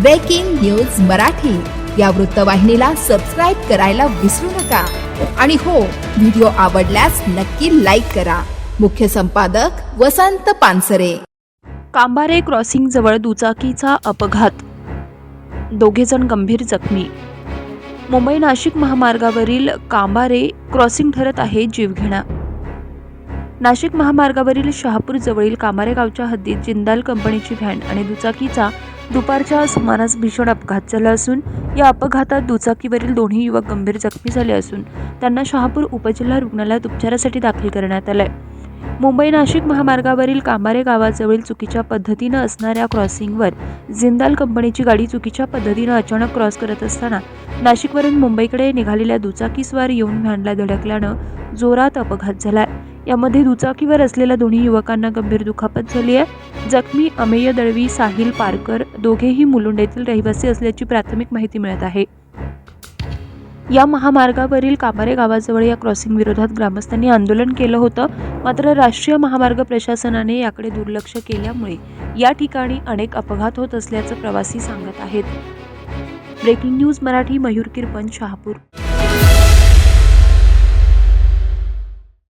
Breaking news Marathi. या वृत्तवाहिनीला subscribe करायला विसरू नका. आणि हो व्हिडिओ आवडल्यास नक्की लाईक करा. मुख्य संपादक वसंत पानसरे. कांबारे क्रॉसिंग जवळ दुचाकीचा अपघात. दोघेजण गंभीर जखमी. मुंबई नाशिक महामार्गावरील कांबारे क्रॉसिंग ठरत आहे जीवघेणा. नाशिक महामार्गावरील शहापूर जवळील कांबारे गावच्या हद्दीत जिंदाल कंपनीची व्हॅन आणि दुचाकीचा दुपारच्या सुमारास भीषण अपघात झाला असून या अपघातात दुचाकीवरील दोन्ही युवक गंभीर जखमी झाले असून त्यांना शहापूर उपजिल्हा रुग्णालयात उपचारासाठी दाखल करण्यात आलंय. मुंबई नाशिक महामार्गावरील कांबारे गावाजवळील चुकीच्या पद्धतीनं असणाऱ्या क्रॉसिंगवर जिंदाल कंपनीची गाडी चुकीच्या पद्धतीनं अचानक क्रॉस करत असताना नाशिकवरून मुंबईकडे निघालेल्या दुचाकीस्वार येऊन व्हॅनला धडकल्यानं जोरात अपघात झालाय. यामध्ये दुचाकीवर असलेल्या दोन्ही युवकांना गंभीर दुखापत झाली आहे. जखमी अमेय दळवी साहिल पारकर दोघेही मुलुंड येथील रहिवासी असल्याची प्राथमिक माहिती मिळत आहे. या महामार्गावरील कामारे गावाजवळ या क्रॉसिंग विरोधात ग्रामस्थांनी आंदोलन केलं होतं. मात्र राष्ट्रीय महामार्ग प्रशासनाने याकडे दुर्लक्ष केल्यामुळे या ठिकाणी अनेक अपघात होत असल्याचं प्रवासी सांगत आहेत. Breaking news Marathi Mayur Kirpan Shahapur.